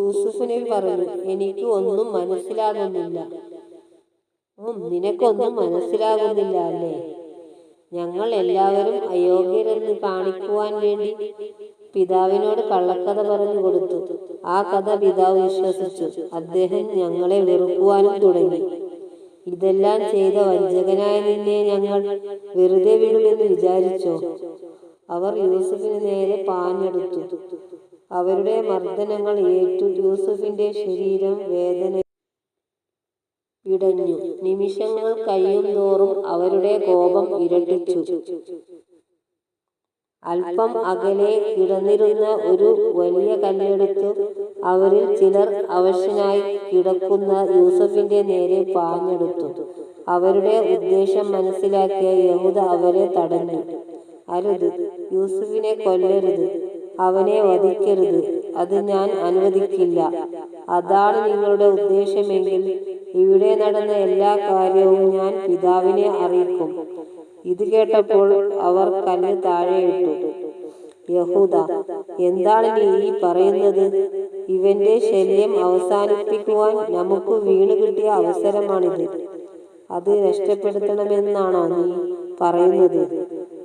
യൂസുഫ് നബി പറഞ്ഞു എനിക്ക് ഒന്നും മനസ്സിലാകുന്നില്ല. ഉം, നിനക്കൊന്നും മനസ്സിലാകുന്നില്ല അല്ലേ? ഞങ്ങൾ എല്ലാവരും അയോഗ്യരെന്ന് കാണിക്കുവാൻ വേണ്ടി പിതാവിനോട് കള്ളക്കഥ പറഞ്ഞു കൊടുത്തു. ആ കഥ പിതാവ് വിശ്വസിച്ചു. അദ്ദേഹം ഞങ്ങളെ വെറുക്കുവാനും തുടങ്ങി. ഇതെല്ലാം ചെയ്ത വഞ്ചകനായ നിന്നെ ഞങ്ങൾ വെറുതെ വിടുമെന്ന് വിചാരിച്ചോ? അവർ യൂസഫിന് നേരെ പാഞ്ഞെടുത്തു. അവരുടെ മർദ്ദനങ്ങൾ ഏറ്റു. യൂസുഫിന്റെ ശരീരം വേദന ഇടഞ്ഞു. നിമിഷങ്ങൾ കഴിയും തോറും അവരുടെ കോപം ഇരട്ടിച്ചു. അല്പം അകലെ കിടന്നിരുന്ന ഒരു വലിയ കല്ലെടുത്ത് അവരിൽ ചിലർ അവശനായി കിടക്കുന്ന യൂസഫിന്റെ നേരെ പാഞ്ഞെടുത്തു. അവരുടെ ഉദ്ദേശം മനസ്സിലാക്കിയ യഹൂദ അവരെ തടഞ്ഞു. അരുത്. യൂസുഫിനെ കൊല്ലരുത്. അവനെ വധിക്കരുത്. അത് ഞാൻ അനുവദിക്കില്ല. അതാണ് നിങ്ങളുടെ ഉദ്ദേശമെങ്കിൽ ഇവിടെ നടന്ന എല്ലാ കാര്യവും ഞാൻ പിതാവിനെ അറിയിക്കും. ഇത് കേട്ടപ്പോൾ അവർ കല്ല് താഴെയിട്ടു യഹൂദ എന്താണ് നീ ഈ പറയുന്നത്? ഇവന്റെ ശല്യം അവസാനിപ്പിക്കുവാൻ നമുക്ക് വീണ് കിട്ടിയ അവസരമാണിത്. അത് നഷ്ടപ്പെടുത്തണമെന്നാണോ നീ പറയുന്നത്?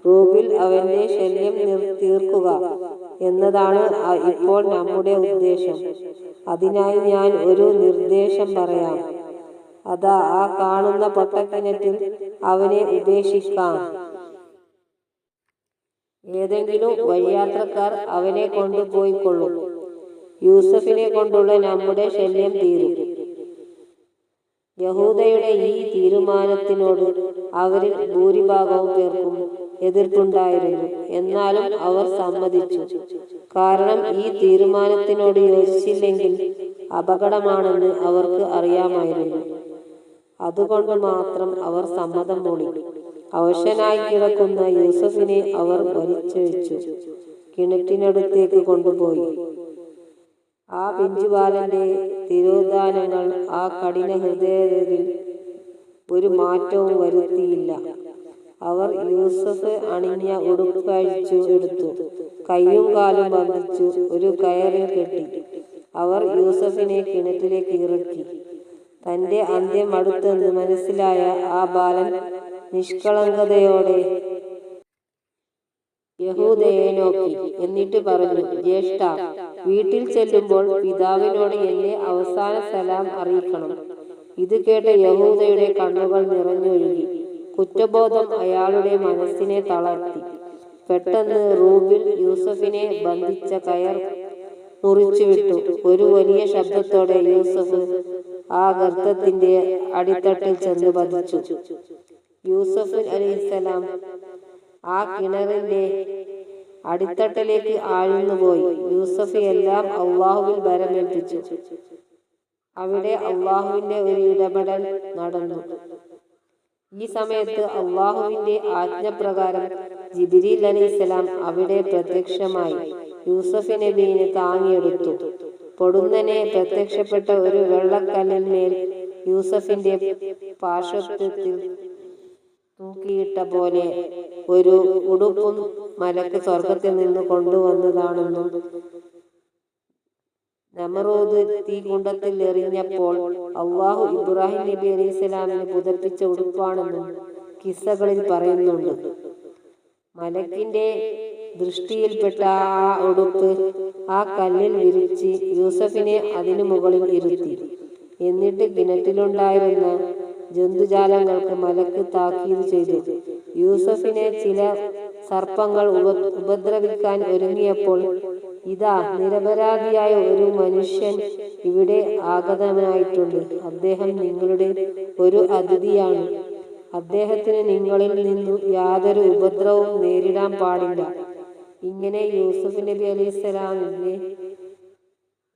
റൂബിൽ അവന്റെ ശല്യം തീർക്കുക. എന്നതാണ് ഇപ്പോൾ നമ്മുടെ ഉദ്ദേശം. അതിനായി ഞാൻ ഒരു നിർദ്ദേശം പറയാം. അതാ ആ കാണുന്ന പൊട്ടക്കിണറ്റിൽ അവനെ ഉപേക്ഷിക്കാം. ഏതെങ്കിലും വഴിയാത്രക്കാർ അവനെ കൊണ്ടുപോയിക്കൊള്ളും. യൂസഫിനെ കൊണ്ടുള്ള നമ്മുടെ ശല്യം തീരും. യഹൂദയുടെ ഈ തീരുമാനത്തിനോട് അവരിൽ ഭൂരിഭാഗവും പേർക്കും എതിർപ്പുണ്ടായിരുന്നു. എന്നാലും അവർ സമ്മതിച്ചു. കാരണം ഈ തീരുമാനത്തിനോട് യോജിച്ചില്ലെങ്കിൽ അപകടമാണെന്ന് അവർക്ക് അറിയാമായിരുന്നു. അതുകൊണ്ട് മാത്രം അവർ സമ്മതം മൂളി അവശനായി കിടക്കുന്ന യൂസഫിനെ അവർ വലിച്ചഴിച്ചു. കിണറ്റിനടുത്തേക്ക് കൊണ്ടുപോയി. ആ പിഞ്ചുബാലന്റെ തിരോധാനങ്ങൾ ആ കഠിന ഹൃദയത്തിൽ ഒരു മാറ്റവും വരുത്തിയില്ല. അവർ യൂസഫ് അണിഞ്ഞ ഉടുപ്പ് അഴിച്ചു എടുത്തു. കൈയും കാലും ബന്ധിച്ചു ഒരു കയറിൽ കെട്ടി. അവർ യൂസഫിനെ കിണറ്റിലേക്ക് ഇറക്കി. തന്റെ അന്ത്യം അടുത്തെന്ന് മനസ്സിലായ ആ ബാലൻ നിഷ്കളങ്കതയോടെ യഹൂദയെ നോക്കി. എന്നിട്ട് പറഞ്ഞു ജ്യേഷ്ഠ വീട്ടിൽ ചെല്ലുമ്പോൾ പിതാവിനോട് എന്നെ അവസാന സലാം അറിയിക്കണം ഇത് കേട്ട യഹൂദയുടെ കണ്ണുകൾ നിറഞ്ഞൊഴുകി. കുറ്റബോധം അയാളുടെ മനസ്സിനെ തളർത്തി. പെട്ടെന്ന് റൂബിൽ യൂസഫിനെ ബന്ധിച്ച കയർ മുറിച്ചുവിട്ടു. ഒരു വലിയ ശബ്ദത്തോടെ യൂസഫ് ആ ഗർത്തത്തിന്റെ അടിത്തട്ടിൽ ചെന്ന് പതിച്ചു. യൂസഫ് അലൈഹിസ്സലാം ആ കിണറിന്റെ അടിത്തട്ടിലേക്ക് ആഴ്ന്നുപോയി. യൂസഫ് എല്ലാം അള്ളാഹുവിൽ ബരമേൽപ്പിച്ചു അവിടെ അള്ളാഹുവിന്റെ ഒരു ഇടപെടൽ നടന്നു. ഈ സമയത്ത് അള്ളാഹുവിന്റെ ആജ്ഞപ്രകാരം ജിബിരിൽ അലൈഹിസ്സലാം അവിടെ പ്രത്യക്ഷമായി യൂസഫ് നബീനെ താങ്ങിയെടുത്തു. പൊടുന്നനെ പ്രത്യക്ഷപ്പെട്ട ഒരു വെള്ളക്കല്ലിന്മേൽ യൂസഫിന്റെ പാർശ്വത്വത്തിൽ തൂക്കിയിട്ട പോലെ ഒരു ഉടുപ്പും മലക്ക് സ്വർഗത്തിൽ നിന്ന് കൊണ്ടുവന്നതാണെന്നും നമറൂദ് തീകുണ്ടത്തിൽ എറിഞ്ഞപ്പോൾ അള്ളാഹു ഇബ്രാഹിം നബി അലൈഹി സ്വലാമിന് പുതപ്പിച്ച ഉടുപ്പാണെന്നും കിസ്സകളിൽ പറയുന്നുണ്ട്. മലക്കിന്റെ ദൃഷ്ടിയിൽപ്പെട്ട ആ ഉടുപ്പ് ആ കല്ലിൽ വിരിച്ച് യൂസഫിനെ അതിനു മുകളിൽ ഇരുത്തി. എന്നിട്ട് കിണറ്റിലുണ്ടായിരുന്ന ജന്തുജാലങ്ങൾക്ക് മലക്ക് താക്കീത് ചെയ്തു. യൂസഫിനെ ചില സർപ്പങ്ങൾ ഉപ- ഉപദ്രവിക്കാൻ ഒരുങ്ങിയപ്പോൾ ഇതാ നിരപരാധിയായ ഒരു മനുഷ്യൻ ഇവിടെ ആഗതനായിട്ടുണ്ട്. അദ്ദേഹം നിങ്ങളുടെ ഒരു അതിഥിയാണ്. അദ്ദേഹത്തിന് നിങ്ങളിൽ നിന്നും യാതൊരു ഉപദ്രവവും നേരിടാൻ പാടില്ല. ഇങ്ങനെ യൂസുഫ് നബി അലൈഹി സ്വലാമിന്റെ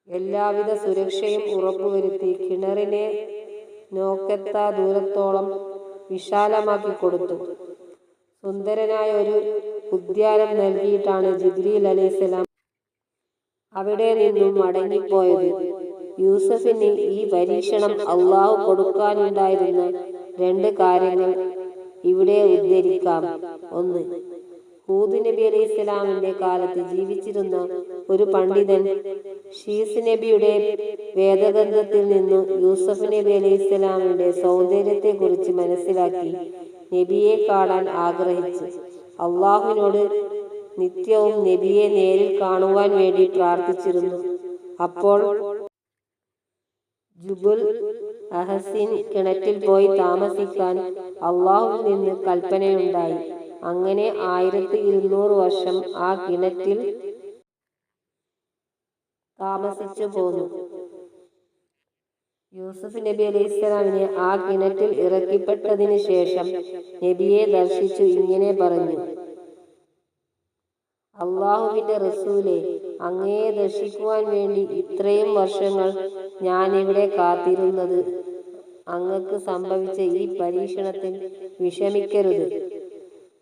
എല്ലാവിധ സുരക്ഷയും ഉറപ്പുവരുത്തി കിണറിനെ നോക്കെത്താ ദൂരത്തോളം വിശാലമാക്കി കൊടുത്തു. സുന്ദരനായ ഒരു ഉദ്യാനം നൽകിയിട്ടാണ് ജിബ്രീൽ അലൈഹിസ്സലാം അവിടെ നിന്നും മടങ്ങിപ്പോയത്. യൂസഫിന് ഈ പരീക്ഷണം അള്ളാഹു കൊടുക്കാനുണ്ടായിരുന്ന രണ്ട് കാര്യങ്ങൾ ഇവിടെ ഉദ്ധരിക്കാം. ഒന്ന് ഹൂദ് നബി അലൈഹി ഇസ്ലാമിന്റെ കാലത്ത് ജീവിച്ചിരുന്ന ഒരു പണ്ഡിതൻ ഷീസ് നബിയുടെ വേദഗ്രന്ഥത്തിൽ നിന്നും യൂസഫ് നബി അലൈഹി ഇസ്ലാമിന്റെ സൗന്ദര്യത്തെ കുറിച്ച് മനസ്സിലാക്കി. നബിയെ കാണാൻ ആഗ്രഹിച്ചു. അള്ളാഹുവിനോട് നിത്യവും നബിയെ നേരിൽ കാണുവാൻ വേണ്ടി പ്രാർത്ഥിച്ചിരുന്നു. അപ്പോൾ ജുബുൽ അഹസിൻ കിണറ്റിൽ പോയി താമസിക്കാൻ അള്ളാഹുവിൽ നിന്ന് കൽപ്പനയുണ്ടായി. അങ്ങനെ ആയിരത്തി ഇരുന്നൂറ് വർഷം ആ കിണറ്റിൽ താമസിച്ചു പോന്നു. യൂസുഫ് നബി അലൈഹി ഇസ്ലാമിനെ ആ കിണറ്റിൽ ഇറക്കിപ്പെട്ടതിന് ശേഷം നബിയെ ദർശിച്ചു ഇങ്ങനെ പറഞ്ഞു. അള്ളാഹുവിന്റെ റസൂലെ അങ്ങയെ ദർശിക്കുവാൻ വേണ്ടി ഇത്രയും വർഷങ്ങൾ ഞാൻ ഇവിടെ കാത്തിരുന്നത്. അങ്ങക്ക് സംഭവിച്ച ഈ പരീക്ഷണത്തിൽ വിഷമിക്കരുത്.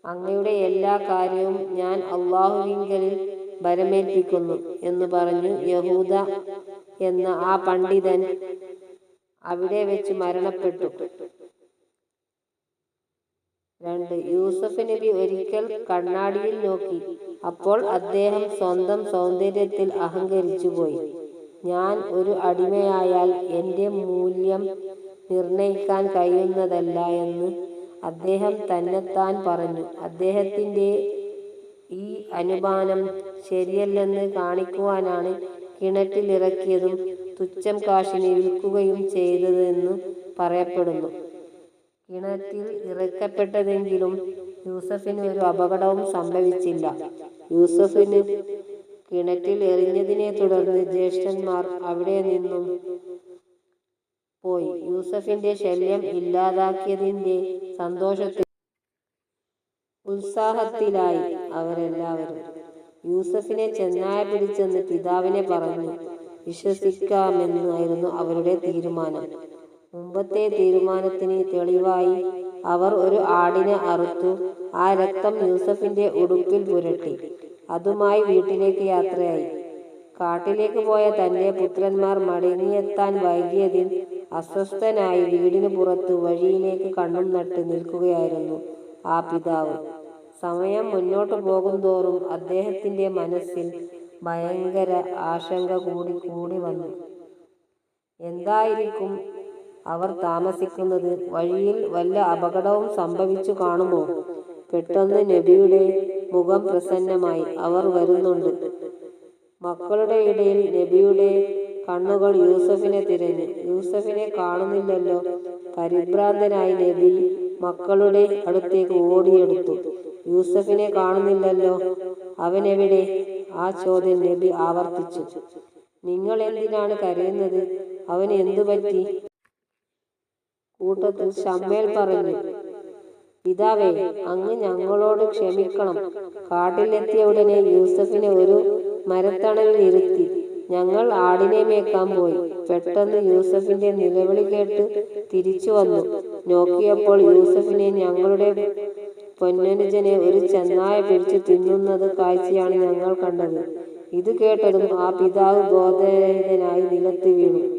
അങ്ങയുടെ എല്ലാ കാര്യവും ഞാൻ അള്ളാഹുവിങ്കലിൽ ഭരമേൽപ്പിക്കുന്നു എന്ന് പറഞ്ഞു യഹൂദ എന്ന ആ പണ്ഡിതൻ അവിടെ വെച്ച് മരണപ്പെട്ടു. രണ്ട് യൂസഫ് നബി ഒരിക്കൽ കണ്ണാടിയിൽ നോക്കി. അപ്പോൾ അദ്ദേഹം സ്വന്തം സൗന്ദര്യത്തിൽ അഹങ്കരിച്ചു പോയി. ഞാൻ ഒരു അടിമയായാൽ എന്റെ മൂല്യം നിർണയിക്കാൻ കഴിയുന്നതല്ല എന്ന് അദ്ദേഹം തന്നെത്താൻ പറഞ്ഞു. അദ്ദേഹത്തിന്റെ ഈ അനുമാനം ശരിയല്ലെന്ന് കാണിക്കുവാനാണ് കിണറ്റിലിറക്കിയതും തുച്ഛം കാശിന് വിൽക്കുകയും ചെയ്തതെന്ന് പറയപ്പെടുന്നു. കിണറ്റിൽ ഇറക്കപ്പെട്ടതെങ്കിലും യൂസഫിന് ഒരു അപകടവും സംഭവിച്ചില്ല. യൂസഫിന് കിണറ്റിൽ എറിഞ്ഞതിനെ തുടർന്ന് ജ്യേഷ്ഠന്മാർ അവിടെ നിന്നും പോയി. യൂസഫിന്റെ ശല്യം ഇല്ലാതാക്കിയതിന്റെ സന്തോഷത്തിൽ ഉത്സാഹത്തിലായി അവരെല്ലാവരും. യൂസഫിനെ ചെന്നായ പിടിച്ചെന്ന് പിതാവിനെ പറഞ്ഞു വിശ്വസിക്കാമെന്നായിരുന്നു അവരുടെ തീരുമാനം. മുമ്പത്തെ തീരുമാനത്തിന് തെളിവായി അവർ ഒരു ആടിനെ അറുത്തു ആ രക്തം യൂസഫിന്റെ ഉടുപ്പിൽ പുരട്ടി. അതുമായി വീട്ടിലേക്ക് യാത്രയായി. കാട്ടിലേക്ക് പോയ തന്റെ പുത്രന്മാർ മടങ്ങിയെത്താൻ വൈകിയതിൽ അസ്വസ്ഥനായി വീടിന് പുറത്ത് വഴിയിലേക്ക് കണ്ണും നട്ട് നിൽക്കുകയായിരുന്നു ആ പിതാവ്. സമയം മുന്നോട്ട് പോകുന്തോറും അദ്ദേഹത്തിന്റെ മനസ്സിൽ ഭയങ്കര ആശങ്ക കൂടി കൂടി വന്നു. എന്തായിരിക്കും അവർ താമസിക്കുന്നത്? വഴിയിൽ വല്ല അപകടവും സംഭവിച്ചു കാണുമോ? പെട്ടെന്ന് നബിയുടെ മുഖം പ്രസന്നമായി. അവർ വരുന്നുണ്ട്. മക്കളുടെ ഇടയിൽ നബിയുടെ കണ്ണുകൾ യൂസഫിനെ തിരഞ്ഞു. യൂസഫിനെ കാണുന്നില്ലല്ലോ. പരിഭ്രാന്തനായി നബി മക്കളുടെ അടുത്തേക്ക് ഓടിയെടുത്തു. യൂസഫിനെ കാണുന്നില്ലല്ലോ. അവനെവിടെ? ആ ചോദ്യം നബി ആവർത്തിച്ചു. നിങ്ങൾ എന്തിനാണ് കരയുന്നത്? അവന് എന്തു പറ്റി? കൂട്ടത്തിൽ ഷമ്മേൽ പറഞ്ഞു പിതാവേ അങ്ങ് ഞങ്ങളോട് ക്ഷമിക്കണം. കാട്ടിലെത്തിയ ഉടനെ യൂസഫിനെ ഒരു മരത്തണലിൽ ഇരുത്തി. ഞങ്ങൾ ആടിനെ മേക്കാൻ പോയി. പെട്ടെന്ന് യൂസഫിന്റെ നിലവിളി കേട്ട് തിരിച്ചു വന്നു. നോക്കിയപ്പോൾ യൂസഫിനെ ഞങ്ങളുടെ പൊന്നനുജനെ ഒരു ചെന്നായ പിടിച്ച് തിന്നുന്നത് കാഴ്ചയാണ് ഞങ്ങൾ കണ്ടത്. ഇത് കേട്ടതും ആ പിതാവ് ബോധരഹിതനായി നിലത്ത് വീണു.